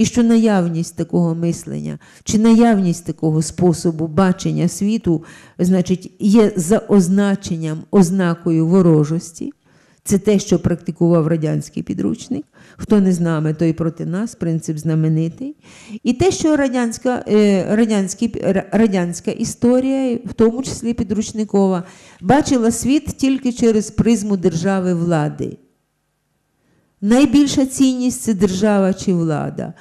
і що наявність такого мислення чи наявність такого способу бачення світу, значить, є за означенням, ознакою ворожості. Це те, що практикував радянський підручник. Хто не з нами, той проти нас, принцип знаменитий. І те, що радянська е, радянський, радянська історія, в тому числі підручникова, бачила світ тільки через призму держави влади. Найбільша цінність це держава чи влада.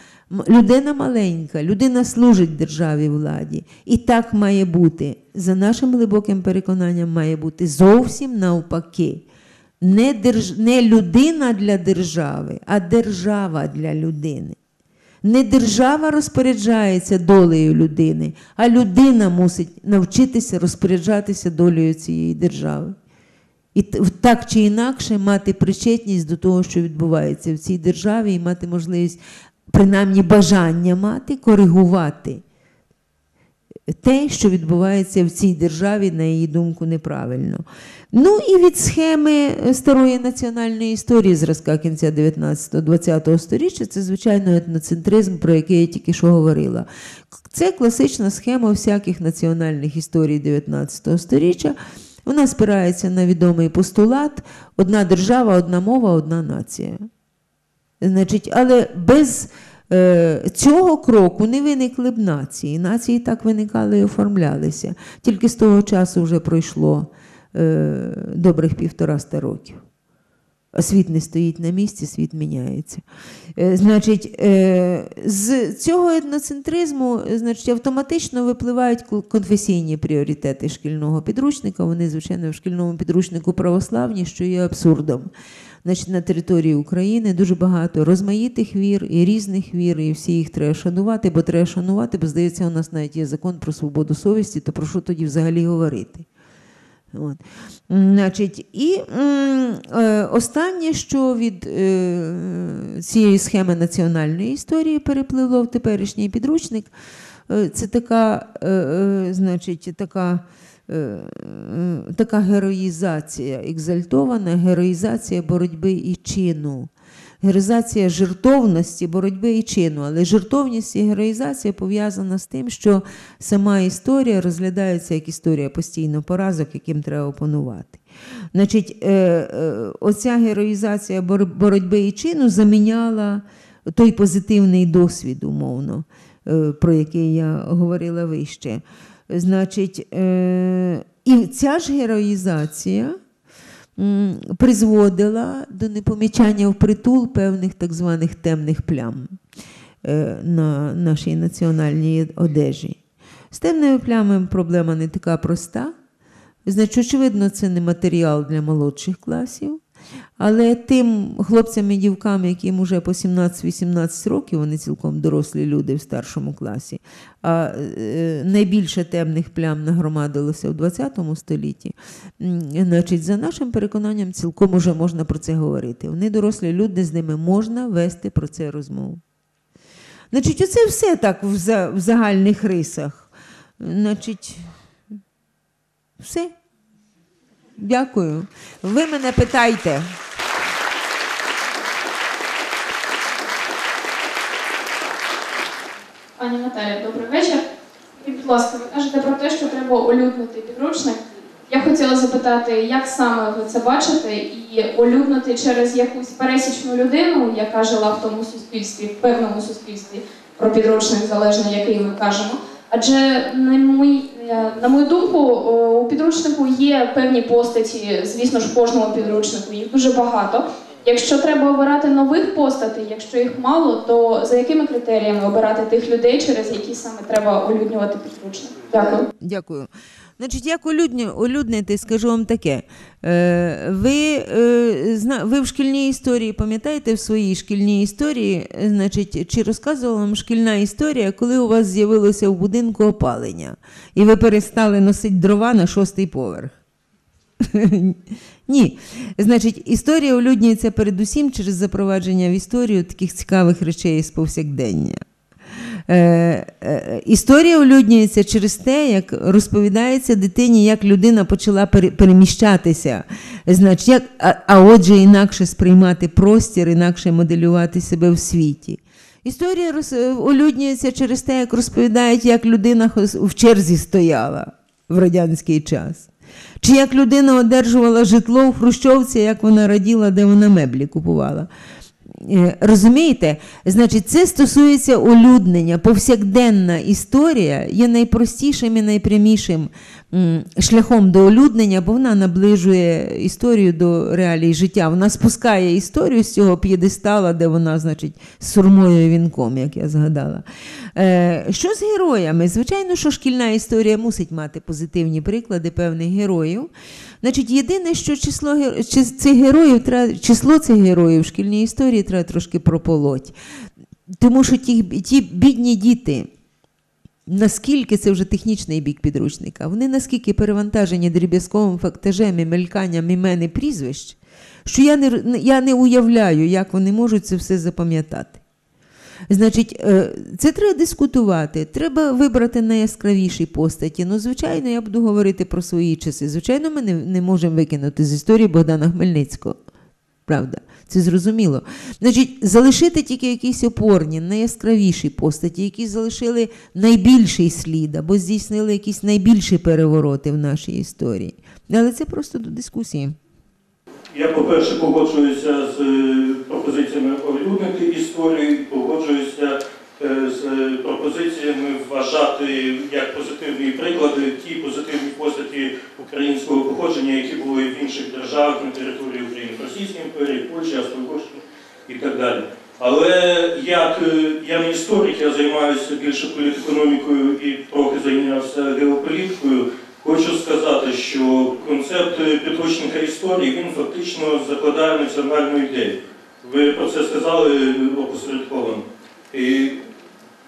Людина маленька, людина служить державі владі. І так має бути. За нашим глибоким переконанням, має бути зовсім навпаки. Не, держ... не людина для держави, а держава для людини. Не держава розпоряджається долею людини, а людина мусить навчитися розпоряджатися долею цієї держави. І так чи інакше мати причетність до того, що відбувається в цій державі, і мати можливість, принаймні бажання мати, коригувати те, що відбувається в цій державі, на її думку, неправильно. Ну і від схеми старої національної історії зразка кінця 19-20 століття, це, звичайно, етноцентризм, про який я тільки що говорила. Це класична схема всяких національних історій 19 століття. Вона спирається на відомий постулат: одна держава, одна мова, одна нація. Значить, Але без е, цього кроку не виникли б нації. Нації так виникали і оформлялися. Тільки з того часу вже пройшло е, добрих півтораста років. Світ не стоїть на місці, світ міняється. Е, значить, е, з цього етноцентризму значить, автоматично випливають конфесійні пріоритети шкільного підручника. Вони, звичайно, в шкільному підручнику православні, що є абсурдом. Значить, На території України дуже багато розмаїтих вір і різних вір, і всі їх треба шанувати, бо треба шанувати, бо здається, у нас навіть є закон про свободу совісті, то про що тоді взагалі говорити? От. Значить, І е, останнє, що від е, цієї схеми національної історії перепливло в теперішній підручник, е, це така, е, е, значить, така. Е, така героїзація, екзальтована героїзація боротьби і чину героїзація жертовності, боротьби і чину. Але жертовність і героїзація пов'язана з тим, що сама історія розглядається як історія постійно поразок, яким треба опанувати. Значить, е, е, оця героїзація боротьби і чину заміняла той позитивний досвід, умовно, е, про який я говорила вище. Значить, і ця ж героїзація призводила до непомічання в притул певних так званих темних плям е, на нашій національній одежі. З темними плямами проблема не така проста. Значить, очевидно, це не матеріал для молодших класів. Але тим хлопцям і дівкам, яким вже по 17-18 років, вони цілком дорослі люди в старшому класі, а е, найбільше темних плям нагромадилося в 20 столітті, значить, за нашим переконанням, цілком уже можна про це говорити. Вони дорослі люди, з ними можна вести про це розмову. Значить, оце все так в загальних рисах. Значить, все. Дякую. Ви мене питайте. Пані Наталя, добрий вечір. І, будь ласка, ви кажете про те, що треба олюднити підручник. Я хотіла запитати, як саме ви це бачите, і олюднити через якусь пересічну людину, яка жила в тому суспільстві, в певному суспільстві про підручник, залежно який ми кажемо. Адже на мій Е, на мою думку, у підручнику є певні постаті, звісно ж, в кожному підручнику, їх дуже багато. Якщо треба обирати нових постатей, якщо їх мало, то за якими критеріями обирати тих людей, через які саме треба улюднювати підручник? Дякую. Дякую. Значить, як улюднити, скажу вам таке. Е, ви е, ви в шкільній історії пам'ятаєте в своїй шкільній історії, значить, чи розказувала вам шкільна історія, коли у вас з'явилося в будинку опалення, і ви перестали носити дрова на шостий поверх? Ні. Значить, історія улюднюється передусім через запровадження в історію таких цікавих речей з повсякдення. Е, е, історія улюднюється через те, як розповідається дитині, як людина почала переміщатися, значить, як, а, а отже, інакше сприймати простір, інакше моделювати себе в світі. Історія роз... е, улюднюється через те, як розповідають, як людина в черзі стояла в радянський час. Чи як людина одержувала житло в Хрущовці, як вона раділа, де вона меблі купувала. Е, Розумієте? Значить, це стосується улюднення. Повсякденна історія є найпростішим і найпрямішим шляхом до улюднення, бо вона наближує історію до реалій життя. Вона спускає історію з цього п'єдестала, де вона, значить, з сурмою вінком, як я згадала. Е, що з героями? Звичайно, що шкільна історія мусить мати позитивні приклади певних героїв. Значить, єдине, що число цих героїв число цих героїв в шкільній історії треба трошки прополоть. Тому що ті, ті бідні діти, наскільки це вже технічний бік підручника, вони наскільки перевантажені дріб'язковим фактажем і мельканням імен і прізвищ, що я не, я не уявляю, як вони можуть це все запам'ятати. Значить, е, це треба дискутувати. Треба вибрати найяскравіші постаті. Ну, звичайно, я буду говорити про свої часи. Звичайно, ми не, не можемо викинути з історії Богдана Хмельницького. Правда, це зрозуміло. Значить, залишити тільки якісь опорні, найяскравіші постаті, які залишили найбільший слід або здійснили якісь найбільші перевороти в нашій історії. Але це просто до дискусії. Я, по-перше, погоджуюся з е, пропозиціями оприлюднити історію, погоджуюся е, з е, пропозиціями вважати як позитивні приклади ті позитивні постаті українського походження, які були інших державах на території України, в Російській імперії, Польщі, Австро-Угорщині і так далі. Але як е, я не історик, я займаюся більше політекономікою і трохи зайнявся геополітикою. Хочу сказати, що концепт підручника історії він фактично закладає національну ідею. Ви про це сказали опосередковано. І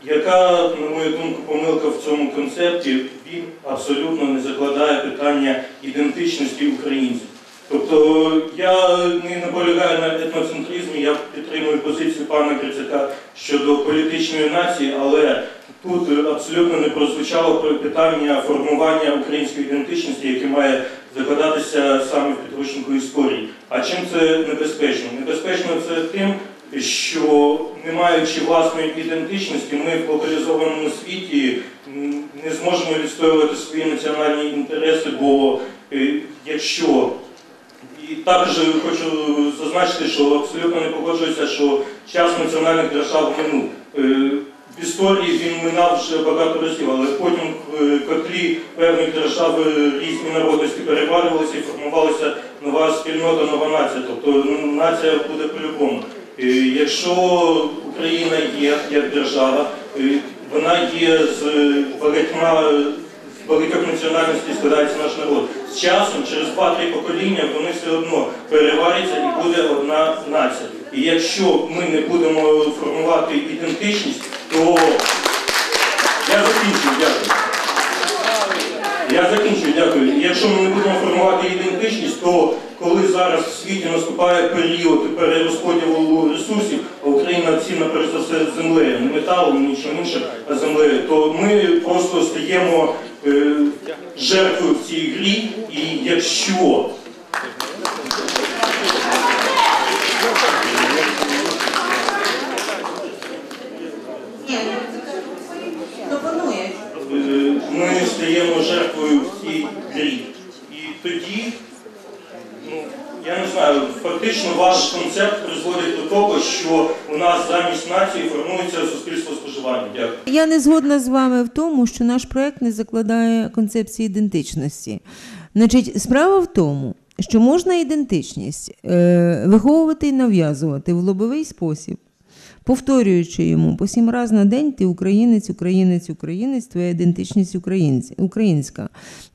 яка, на мою думку, помилка в цьому концепті, він абсолютно не закладає питання ідентичності українців. Тобто я не наполягаю на етноцентризмі, я підтримую позицію пана Грицака щодо політичної нації, але тут абсолютно не прозвучало про питання формування української ідентичності, яке має закладатися саме в підручнику історії. А чим це небезпечно? Небезпечно це тим, що не маючи власної ідентичності, ми в глобалізованому світі не зможемо відстоювати свої національні інтереси, бо е, якщо і також хочу зазначити, що абсолютно не погоджуюся, що час національних держав минув. Е, В історії він минав вже багато разів, але потім е, котлі певних держав е, різні народності перевалювалися і формувалася нова спільнота, нова нація. Тобто ну, нація буде по-любому. Якщо Україна є як держава, вона є з багатьма з багатьох національностей складається наш народ. З часом, через 2-3 покоління, вони все одно переваряться і буде одна нація. І якщо ми не будемо формувати ідентичність, то я закінчую, дякую. Я закінчую, дякую. Якщо ми не будемо формувати ідентичність, то коли зараз в світі наступає період перерозподілу ресурсів, а Україна цінна перш за все землею, не металом, нічим іншим, а землею, то ми просто стаємо жертвою в цій грі. І якщо е, ми стаємо жертвою в цій грі, і тоді, ну я не знаю, фактично ваш концепт призводить до того, що у нас замість нації формується суспільство споживання. Дякую. Я не згодна з вами в тому, що наш проект не закладає концепції ідентичності. Значить, справа в тому, що можна ідентичність е, виховувати і нав'язувати в лобовий спосіб, повторюючи йому по сім разів на день ти українець, українець, українець, твоя ідентичність українська.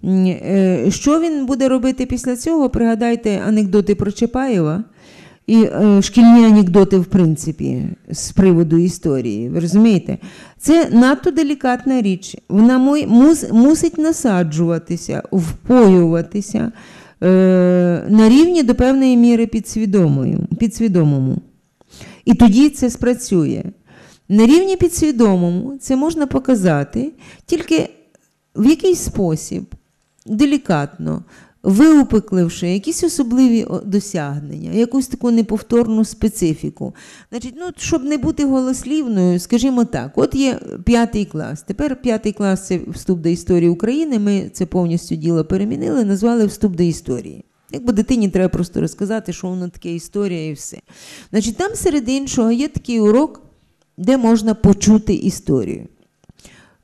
Е, Що він буде робити після цього? Пригадайте анекдоти про Чапаєва. І е, шкільні анекдоти, в принципі, з приводу історії. Ви розумієте? Це надто делікатна річ. Вона мусить насаджуватися, впоюватися е, на рівні до певної міри підсвідомою, підсвідомому. І тоді це спрацює. На рівні підсвідомому це можна показати тільки в якийсь спосіб, делікатно, виупекливши якісь особливі досягнення, якусь таку неповторну специфіку. Значить, ну, щоб не бути голослівною, скажімо так, от є п'ятий клас. Тепер п'ятий клас це вступ до історії України. Ми це повністю діло перемінили, назвали вступ до історії. Якби дитині треба просто розказати, що воно таке історія і все. Значить, там серед іншого є такий урок, де можна почути історію.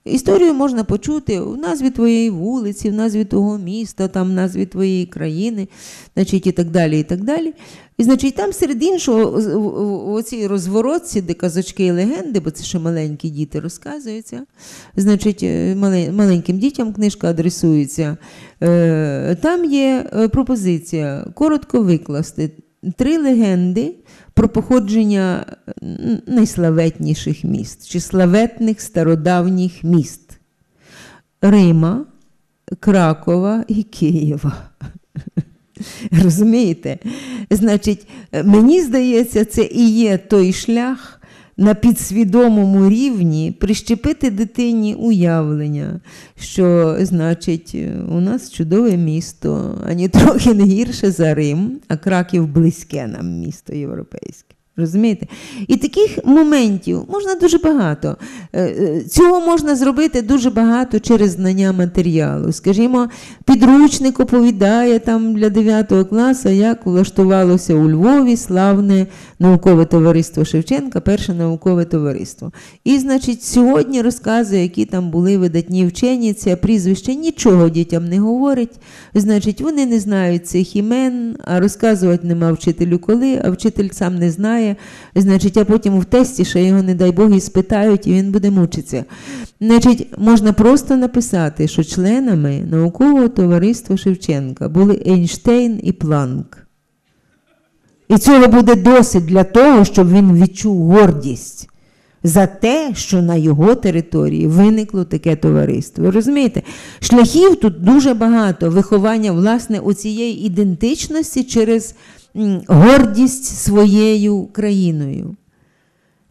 Історію можна почути в назві твоєї вулиці, в назві твого міста, там в назві твоєї країни, значить, і так далі. І так далі. І значить, там серед іншого, в- в розворотці, де казочки і легенди, бо це ще маленькі діти розказуються. Значить, е, маленьким дітям книжка адресується. Е, Там є е, пропозиція коротко викласти три легенди про походження найславетніших міст чи славетних стародавніх міст Рима, Кракова і Києва. Розумієте? Значить, е, мені здається, це і є той шлях на підсвідомому рівні прищепити дитині уявлення, що, значить, е, у нас чудове місто, ані трохи не гірше за Рим, а Краків близьке нам місто європейське. Розумієте? І таких моментів можна дуже багато. Е, е, Цього можна зробити дуже багато через знання матеріалу. Скажімо, підручник оповідає там для 9 класу, як влаштувалося у Львові славне наукове товариство Шевченка, перше наукове товариство. І, значить, сьогодні розказує, які там були видатні вчені, це прізвище нічого дітям не говорить. Значить, вони не знають цих імен, а розказувати нема вчителю коли, а вчитель сам не знає. Значить, а потім в тесті ще його, не дай Бог, і спитають, і він буде мучитися. Значить, можна просто написати, що членами наукового товариства Шевченка були Ейнштейн і Планк. І цього буде досить для того, щоб він відчув гордість за те, що на його території виникло таке товариство. Розумієте? Шляхів тут дуже багато виховання власне у цієї ідентичності через гордість своєю країною.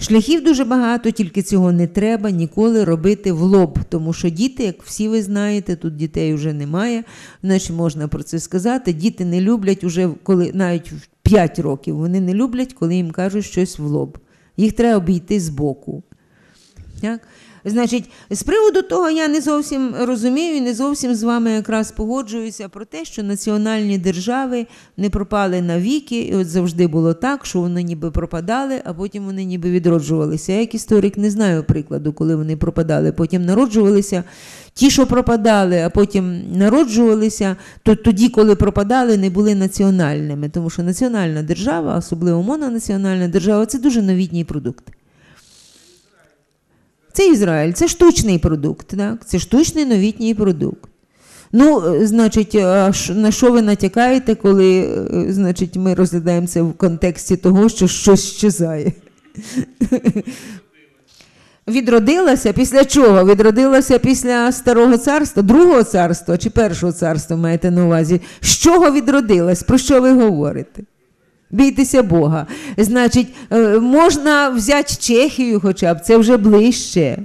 Шляхів дуже багато, тільки цього не треба ніколи робити в лоб. Тому що діти, як всі ви знаєте, тут дітей вже немає, значить можна про це сказати. Діти не люблять уже коли навіть в 5 років вони не люблять, коли їм кажуть щось в лоб. Їх треба обійти збоку. Так? Значить, з приводу того я не зовсім розумію не зовсім з вами якраз погоджуюся про те, що національні держави не пропали навіки, і от завжди було так, що вони ніби пропадали, а потім вони ніби відроджувалися. Я як історик не знаю прикладу, коли вони пропадали, потім народжувалися. Ті, що пропадали, а потім народжувалися, то тоді, коли пропадали, не були національними, тому що національна держава, особливо мононаціональна держава, це дуже новітній продукт. Це Ізраїль, це штучний продукт, так? це штучний новітній продукт. Ну, е, значить, на що ви натякаєте, коли е, значить, ми розглядаємо це в контексті того, що щось щезає? Відродилася після чого? Відродилася після Старого царства, Другого царства чи Першого царства маєте на увазі? З чого відродилась? Про що ви говорите? Бійтеся Бога. Значить, е, можна взяти Чехію хоча б, це вже ближче.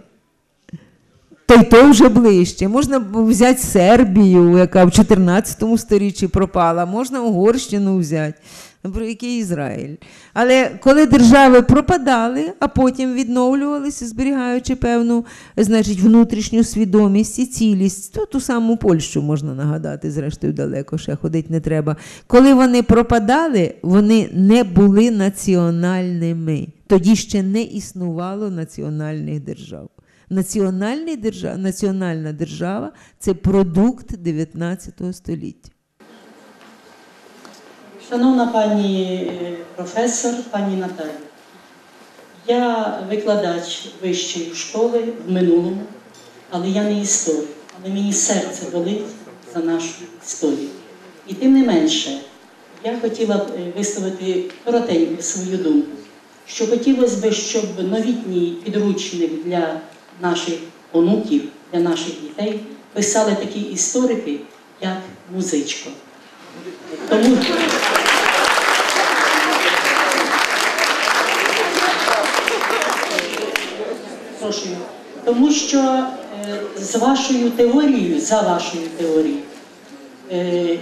Та й то вже ближче. Можна взяти Сербію, яка в 14 сторіччі пропала, можна Угорщину взяти. Про який Ізраїль. Але коли держави пропадали, а потім відновлювалися, зберігаючи певну значить, внутрішню свідомість і цілість, то ту саму Польщу можна нагадати, зрештою далеко ще ходити не треба. Коли вони пропадали, вони не були національними. Тоді ще не існувало національних держав. Національний держав, національна держава це продукт 19 століття. Шановна пані е, професор, пані Наталі, я викладач вищої школи в минулому, але я не історик. Але мені серце болить за нашу історію. І тим не менше, я хотіла б е, висловити коротенько свою думку, що хотілося б, щоб новітній підручник для наших онуків, для наших дітей писали такі історики, як музичко. Тому. Тому що е, з вашою теорією, за вашою теорією, е,